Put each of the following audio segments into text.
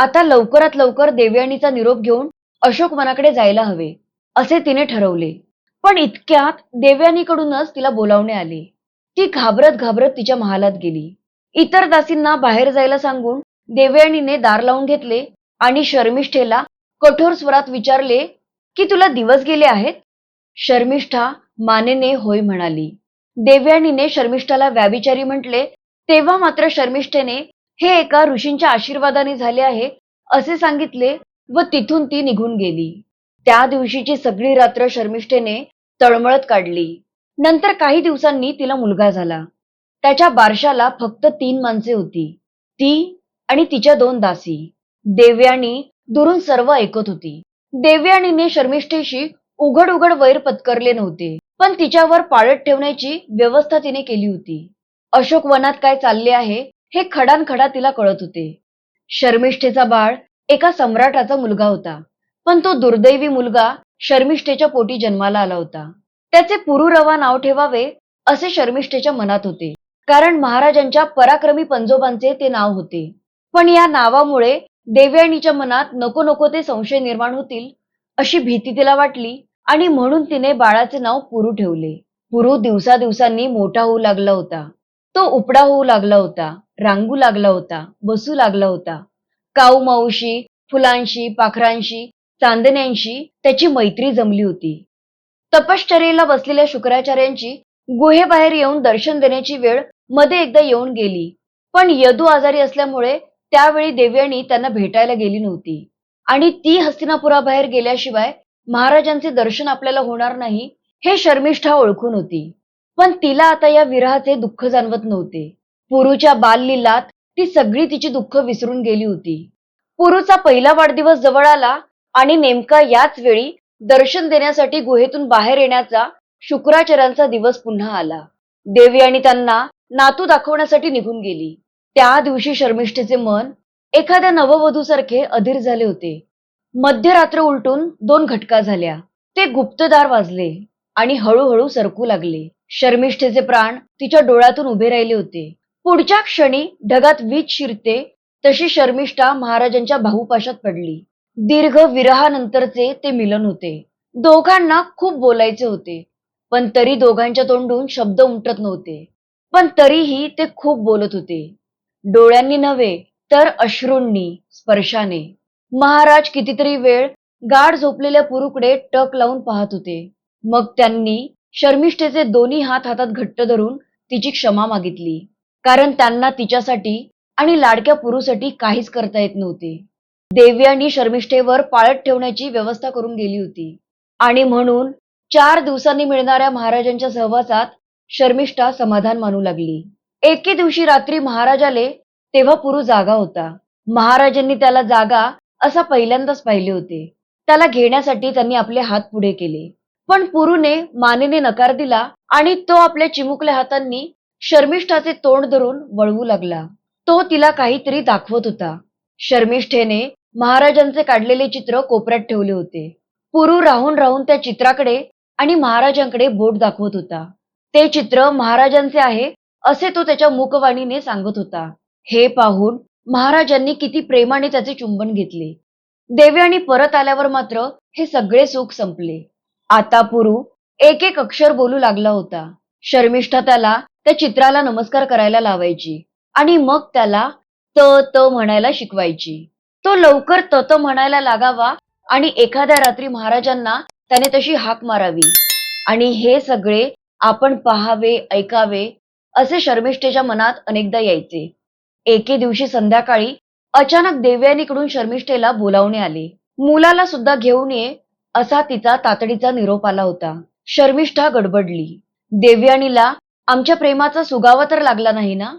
आता लवकरात लवकर देवयानीचा निरोप घेऊन अशोक मनाकडे जायला हवे असे तिने ठरवले. पण इतक्यात देवयानीकडूनच तिला बोलावणे आले. ती घाबरत घाबरत तिच्या महालात गेली. इतर दासींना बाहेर जायला सांगून देवयानीने दार लावून घेतले आणि शर्मिष्ठेला कठोर स्वरात विचारले की तुला दिवस गेले आहेत? शर्मिष्ठा मानेने होय म्हणाली. देवयानीने शर्मिष्ठाला व्याविचारी म्हटले तेव्हा मात्र शर्मिष्ठेने हे एका ऋषींच्या आशीर्वादाने झाले आहे असे सांगितले व तिथून ती निघून गेली. त्या दिवशीची सगळी रात्र शर्मिष्ठेने तळमळत काढली. नंतर काही दिवसांनी तिला मुलगा झाला. त्याच्या बारशाला फक्त तीन माणसे होती. ती आणि तिच्या दोन दासी. देवयानी दुरून सर्व ऐकत होती. देवयानीने शर्मिष्ठेशी उघड उघड वैर पत्करले नव्हते पण तिच्यावर पाळत ठेवण्याची व्यवस्था तिने केली होती. अशोक वनात काय चालले आहे हे खडानखडा तिला कळत होते. शर्मिष्ठेचा बाळ एका सम्राटाचा मुलगा होता पण तो दुर्दैवी मुलगा शर्मिष्ठेच्या पोटी जन्माला आला होता. त्याचे पुरुरवा नाव ठेवावे असे शर्मिष्ठेच्या मनात होते कारण महाराजांच्या पराक्रमी पंजोबांचे ते नाव होते. पण या नावामुळे देवयानीच्या मनात नको नको ते संशय निर्माण होतील अशी भीती तिला वाटली आणि म्हणून तिने बाळाचे नाव पुरू ठेवले. पुरू दिवसा दिवसांनी मोठा होऊ लागला होता. तो उपडा होऊ लागला होता. रांगू लागला होता बसू लागला होता. काऊ माऊशी फुलांशी पाखरांशी चांदण्यांशी त्याची मैत्री जमली होती. तपश्चर्येला बसलेल्या शुक्राचार्यांची गुहेबाहेर येऊन दर्शन देण्याची वेळमध्ये एकदा येऊन गेली. पण यदू आजारी असल्यामुळे त्यावेळी देवयानी त्यांना भेटायला गेली नव्हती. आणि ती हस्तिनापुराबाहेर गेल्याशिवाय महाराजांचे दर्शन आपल्याला होणार नाही हे शर्मिष्ठा ओळखून होती. पण तिला आता या विरहाचे दुःख जाणवत नव्हते. पुरूच्या बाललीलात ती सगळी तिची दुःख विसरून गेली होती. पुरूचा पहिला वाढदिवस जवळ आला आणि नेमका याच वेळी दर्शन देण्यासाठी गुहेतून बाहेर येण्याचा शुक्राचार्यांचा दिवस पुन्हा आला. देवी आणि त्यांना नातू दाखवण्यासाठी निघून गेली. त्या दिवशी शर्मिष्ठेचे मन एखाद्या नववधूसारखे अधीर झाले होते. मध्यरात्र उलटून दोन घटका झाल्या. ते गुप्तदार वाजले आणि हळूहळू सरकू लागले. शर्मिष्ठेचे प्राण तिच्या डोळ्यातून उभे राहिले होते. पुढच्या क्षणी ढगात वीज शिरते तशी शर्मिष्ठा महाराजांच्या भाऊपाशात पडली. दीर्घ विरहानंतरचे ते मिलन होते. दोघांना खूप बोलायचे होते पण तरी दोघांच्या तोंडून शब्द उमटत नव्हते. पण तरीही ते खूप बोलत होते. डोळ्यांनी नव्हे तर अश्रूंनी स्पर्शाने. महाराज कितीतरी वेळ गाढ झोपलेल्या पुरुकडे टक लावून पाहत होते. मग त्यांनी शर्मिष्ठेचे दोन्ही हात हातात घट्ट धरून तिची क्षमा मागितली. कारण त्यांना तिच्यासाठी आणि लाडक्या पुरूसाठी काहीच करता येत नव्हते. देव्यानी शर्मिष्ठेवर पाळत ठेवण्याची व्यवस्था करून गेली होती. आणि म्हणून चार दिवसांनी मिळणाऱ्या महाराजांच्या सहवासात शर्मिष्ठा समाधान मानू लागली. एके दिवशी रात्री महाराज आले तेव्हा पुरू जागा होता. महाराजांनी त्याला जागा असा पहिल्यांदाच पाहिले होते. त्याला घेण्यासाठी त्यांनी आपले हात पुढे केले. पण पुरूने मानेने नकार दिला आणि तो आपल्या चिमुकल्या हातांनी शर्मिष्ठाचे तोंड धरून वळवू लागला. तो तिला काहीतरी दाखवत होता. शर्मिष्ठेने महाराजांचे काढलेले चित्र कोपऱ्यात ठेवले होते. पुरू राहून राहून त्या चित्राकडे आणि महाराजांकडे बोट दाखवत होता. ते चित्र महाराजांचे आहे असे तो त्याच्या मुखवाणीने सांगत होता. हे पाहून महाराजांनी किती प्रेमाने त्याचे चुंबन घेतले. देवयानी परत आल्यावर मात्र हे सगळे सुख संपले. आता पुरू एक एक अक्षर बोलू लागला होता. शर्मिष्ठा त्याला त्या चित्राला नमस्कार करायला लावायची. आणि मग त्याला त त म्हणायला शिकवायची. तो लवकर त त म्हणायला लागावा आणि एखाद्या रात्री महाराजांना त्याने तशी हाक मारावी. आणि हे सगळे आपण पहावे ऐकावे असे शर्मिष्ठेच्या मनात अनेकदा यायचे. एके दिवशी संध्याकाळी अचानक देवयानीकडून शर्मिष्ठेला बोलावणे आले. मुलाला सुद्धा घेऊन ये असा तिचा तातडीचा निरोप आला होता. शर्मिष्ठा गडबडली. देवयानीला आमच्या प्रेमाचा सुगावा तर लागला नाही ना?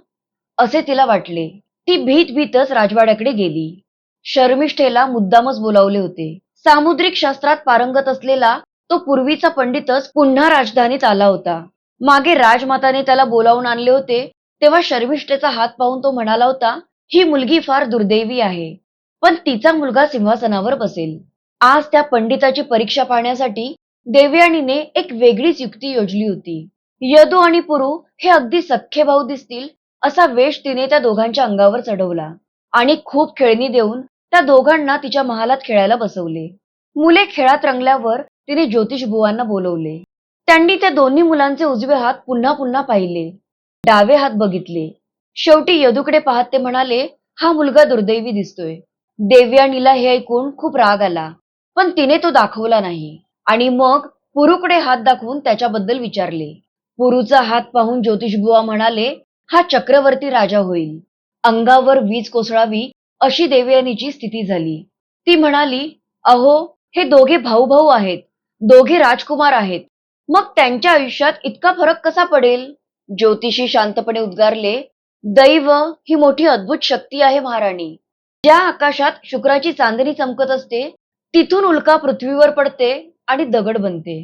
असे तिला वाटले. ती भीत भीतच राजवाड्याकडे गेली. शर्मिष्ठेला मुद्दामच बोलावले होते. सामुद्रिक शास्त्रात पारंगत असलेला तो पूर्वीचा पंडितच पुन्हा राजधानीत आला होता. मागे राजमाताने त्याला बोलावून आणले होते तेव्हा शर्मिष्ठेचा हात पाहून तो म्हणाला होता ही मुलगी फार दुर्दैवी आहे. पण तिचा मुलगा सिंहासनावर बसेल. आज त्या पंडिताची परीक्षा पाहण्यासाठी देवयानीने एक वेगळीच युक्ती योजली होती. यदू आणि पुरू हे अगदी सख्खे भाऊ दिसतील असा वेश तिने त्या दोघांच्या अंगावर चढवला. आणि खूप खेळणी देऊन त्या दोघांना तिच्या महालात खेळायला बसवले. मुले खेळात रंगल्यावर तिने ज्योतिष बुवांना बोलवले. त्यांनी त्या दोन्ही मुलांचे उजवे हात पुन्हा पुन्हा पाहिले. डावे हात बघितले. शेवटी यदूकडे पाहत ते म्हणाले हा मुलगा दुर्दैवी दिसतोय. देवयानीला हे ऐकून खूप राग आला. पण तिने तो दाखवला नाही. आणि मग पुरुकडे हात दाखवून त्याच्याबद्दल विचारले. पुरूचा हात पाहून ज्योतिषबुवा म्हणाले हा चक्रवर्ती राजा होईल. अंगावर वीज कोसळावी अशी देवयानीची स्थिती झाली. ती म्हणाली अहो हे दोघे भाऊ भाऊ आहेत. दोघे राजकुमार आहेत. मग त्यांच्या आयुष्यात इतका फरक कसा पडेल? ज्योतिषी शांतपणे उद्गारले दैव ही मोठी अद्भुत शक्ती आहे महाराणी. ज्या आकाशात शुक्राची चांदणी चमकत असते तिथून उल्का पृथ्वीवर पडते आणि दगड बनते.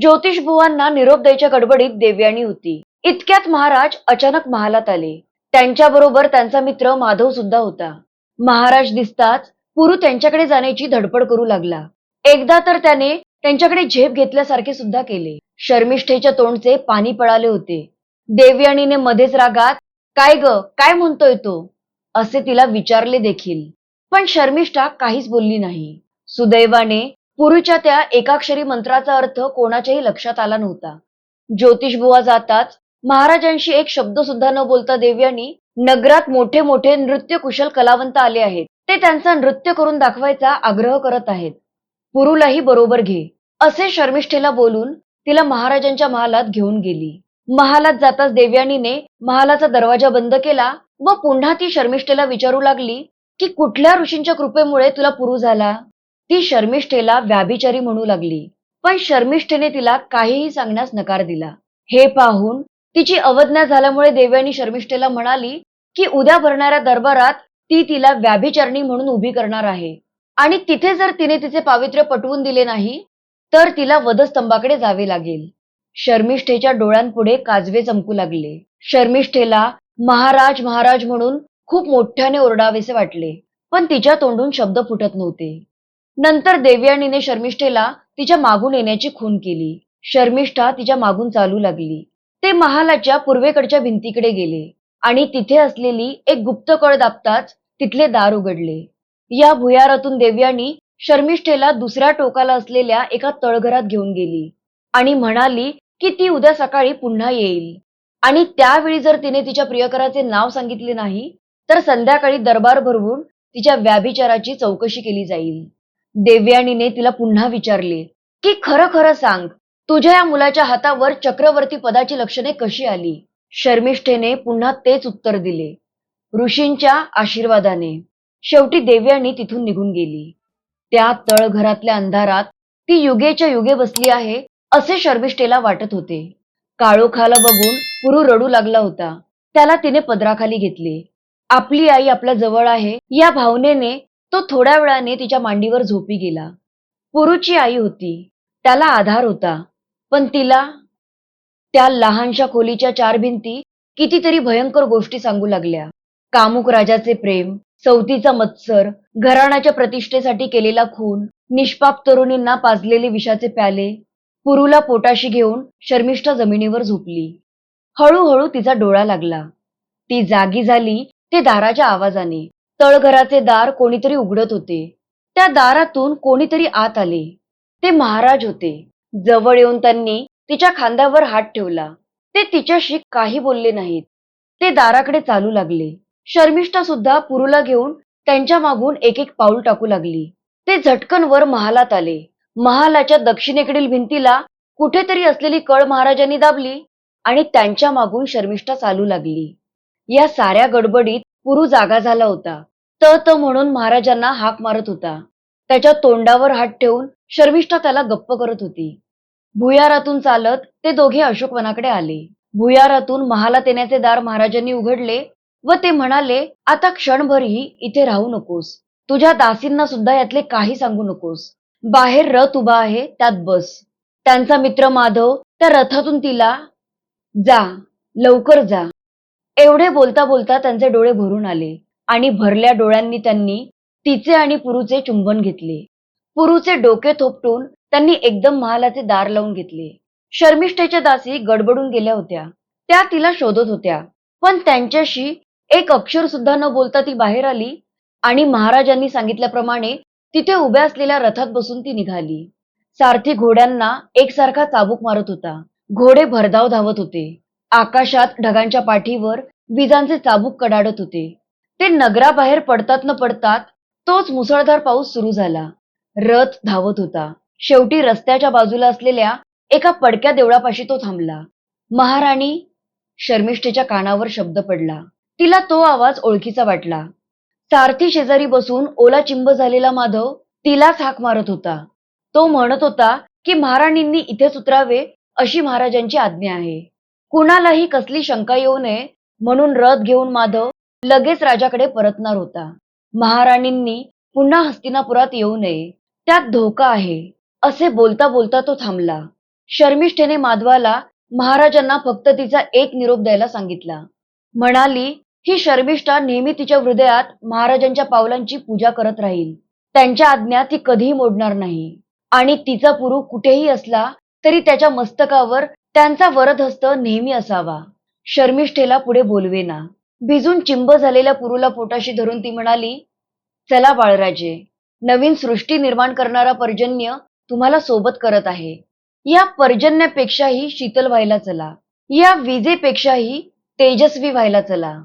ज्योतिष बुवांना निरोप द्यायच्या गडबडीत देवयानी होती. इतक्यात महाराज अचानक महालात आले. त्यांच्याबरोबर त्यांचा मित्र माधव सुद्धा होता. महाराज दिसताच पुरू त्यांच्याकडे जाण्याची धडपड करू लागला. एकदा तर त्याने त्यांच्याकडे झेप घेतल्यासारखे सुद्धा केले. शर्मिष्ठेच्या तोंडचे पाणी पळाले होते. देवयानीने मध्येच रागात काय ग काय म्हणतोय तो? असे तिला विचारले देखील. पण शर्मिष्ठा काहीच बोलली नाही. सुदैवाने पूर्वीच्या त्या एकाक्षरी मंत्राचा अर्थ कोणाच्याही लक्षात आला नव्हता. ज्योतिषबुवा जाताच महाराजांशी एक शब्द सुद्धा न बोलता देवयानी नगरात मोठे मोठे नृत्य कुशल कलावंत आले आहेत. ते त्यांचा नृत्य करून दाखवायचा आग्रह करत आहेत. पुरूलाही बरोबर घे. असे शर्मिष्ठेला बोलून तिला महाराजांच्या महालात घेऊन गेली. महालात जाताच देवयानीने महालाचा दरवाजा बंद केला व पुन्हा ती शर्मिष्ठेला विचारू लागली की कुठल्या ऋषींच्या कृपेमुळे तुला पुरू झाला? ती शर्मिष्ठेला व्याभिचारी म्हणू लागली. पण शर्मिष्ठेने तिला काहीही सांगण्यास नकार दिला. हे पाहून तिची अवज्ञा झाल्यामुळे देवयानी शर्मिष्ठेला म्हणाली की उद्या भरणाऱ्या दरबारात ती तिला व्याभिचारणी म्हणून उभी करणार आहे. आणि तिथे जर तिने तिचे पावित्र्य पटवून दिले नाही तर तिला वधस्तंभाकडे जावे लागेल. शर्मिष्ठेच्या डोळ्यांपुढे काजवे चमकू लागले. शर्मिष्ठेला महाराज महाराज म्हणून खूप मोठ्याने ओरडावेसे वाटले पण तिच्या तोंडून शब्द फुटत नव्हते. नंतर देवयानीने शर्मिष्ठेला तिच्या मागून येण्याची खून केली. शर्मिष्ठा तिच्या मागून चालू लागली. ते महालाच्या पूर्वेकडच्या भिंतीकडे गेले आणि तिथे असलेली एक गुप्त कळ दाबताच तिथले दार उघडले. या भुयारातून देवयानी शर्मिष्ठेला दुसऱ्या टोकाला असलेल्या एका तळघरात घेऊन गेली आणि म्हणाली की ती उद्या सकाळी पुन्हा येईल. आणि त्यावेळी जर तिने तिच्या प्रियकराचे नाव सांगितले नाही तर संध्याकाळी दरबार भरवून तिच्या व्याभिचाराची चौकशी केली जाईल. देवयानीने तिला पुन्हा विचारले की खरं खरं सांग तुझ्या या मुलाच्या हातावर चक्रवर्ती पदाची लक्षणे कशी आली? शर्मिष्ठेने पुन्हा तेच उत्तर दिले ऋषींच्या आशीर्वादाने. शेवटी देवयानी तिथून निघून गेली. त्या तळघरातल्या अंधारात ती युगेच्या युगे बसली आहे असे शर्मिष्ठेला वाटत होते. काळोखाला बघून पुरू रडू लागला होता. त्याला तिने पदराखाली घेतले. आपली आई आपल्या जवळ आहे या भावनेने तो थोड्या वेळाने तिच्या मांडीवर झोपी गेला. पुरुची आई होती. त्याला आधार होता. पण तिला त्या लहानशा खोलीच्या चार भिंती कितीतरी भयंकर गोष्टी सांगू लागल्या. कामुक राजाचे प्रेम सवतीचा मत्सर घराण्याच्या प्रतिष्ठेसाठी केलेला खून निष्पाप तरुणींना पाजलेले विषाचे प्याले पुरूला पोटाशी घेऊन शर्मिष्ठा जमिनीवर झोपली. हळूहळू तिचा डोळा लागला. ती जागी झाली ते दाराच्या आवाजाने. तळघराचे दार कोणीतरी उघडत होते. त्या दारातून कोणीतरी आत आले. ते महाराज होते. जवळ येऊन त्यांनी तिच्या खांद्यावर हात ठेवला. ते तिच्याशी काही बोलले नाहीत. ते दाराकडे चालू लागले. शर्मिष्ठा सुद्धा पुरूला घेऊन त्यांच्या मागून एक एक पाऊल टाकू लागली. ते झटकन वर महालात आले. महालाच्या दक्षिणेकडील भिंतीला कुठेतरी असलेली कळ महाराजांनी दाबली आणि त्यांच्या मागून शर्मिष्ठा चालू लागली. या साऱ्या गडबडीत पुरू जागा झाला होता. त त म्हणून महाराजांना हाक मारत होता. त्याच्या तोंडावर हात ठेवून शर्मिष्ठा त्याला गप्प करत होती. भुयारातून चालत ते दोघे अशोकवनाकडे आले. भुयारातून महालात येण्याचे दार महाराजांनी उघडले व ते म्हणाले आता क्षणभरही इथे राहू नकोस. तुझ्या दासींना सुद्धा यातले काही सांगू नकोस. बाहेर रथ उभा आहे त्यात बस. त्यांचा मित्र माधव त्या रथातून तिला जा लवकर जा. एवढे बोलता बोलता त्यांचे डोळे भरून आले आणि भरल्या डोळ्यांनी त्यांनी तिचे आणि पुरूचे चुंबन घेतले. पुरूचे डोके थोपटून त्यांनी एकदम महालाचे दार लावून घेतले. शर्मिष्ठेच्या दासी गडबडून गेल्या होत्या. त्या तिला शोधत होत्या. पण त्यांच्याशी एक अक्षर सुद्धा न बोलता ती बाहेर आली आणि महाराजांनी सांगितल्याप्रमाणे तिथे उभ्या असलेल्या रथात बसून ती निघाली. सारथी घोड्यांना एकसारखा चाबूक मारत होता. घोडे भरधाव धावत होते. आकाशात ढगांच्या पाठीवर विजांचे चाबूक कडाडत होते. ते नगराबाहेर पडतात न पडतात तोच मुसळधार पाऊस सुरू झाला. रथ धावत होता. शेवटी रस्त्याच्या बाजूला असलेल्या एका पडक्या देवळापाशी तो थांबला. महाराणी शर्मिष्ठेच्या कानावर शब्द पडला. तिला तो आवाज ओळखीचा वाटला. सारथी शेजारी बसून ओला चिंब झालेला माधव तिलाच हाक मारत होता. तो म्हणत होता की महाराणींनी इथेच उतरावे अशी महाराजांची आज्ञा आहे. कुणालाही कसली शंका येऊ नये म्हणून रथ घेऊन माधव लगेच राजाकडे परतणार होता. महाराणींनी पुन्हा हस्तिनापुरात येऊ नये. त्यात धोका आहे. असे बोलता बोलता तो थांबला. शर्मिष्ठेने माधवाला महाराजांना फक्त तिचा एक निरोप द्यायला सांगितला. म्हणाली ही शर्मिष्ठा नेहमी तिच्या हृदयात महाराजांच्या पावलांची पूजा करत राहील. त्यांच्या आज्ञा ती कधीही मोडणार नाही. आणि तिचा पुरू कुठेही असला तरी त्याच्या मस्तकावर त्यांचा वरदहस्त नेहमी असावा. शर्मिष्ठेला पुढे बोलवेना. भिजून चिंब झालेल्या पुरूला पोटाशी धरून ती म्हणाली चला बाळराजे नवीन सृष्टी निर्माण करणारा पर्जन्य तुम्हाला सोबत करत आहे. या पर्जन्यापेक्षाही शीतल व्हायला चला. या विजेपेक्षाही तेजस्वी व्हायला चला.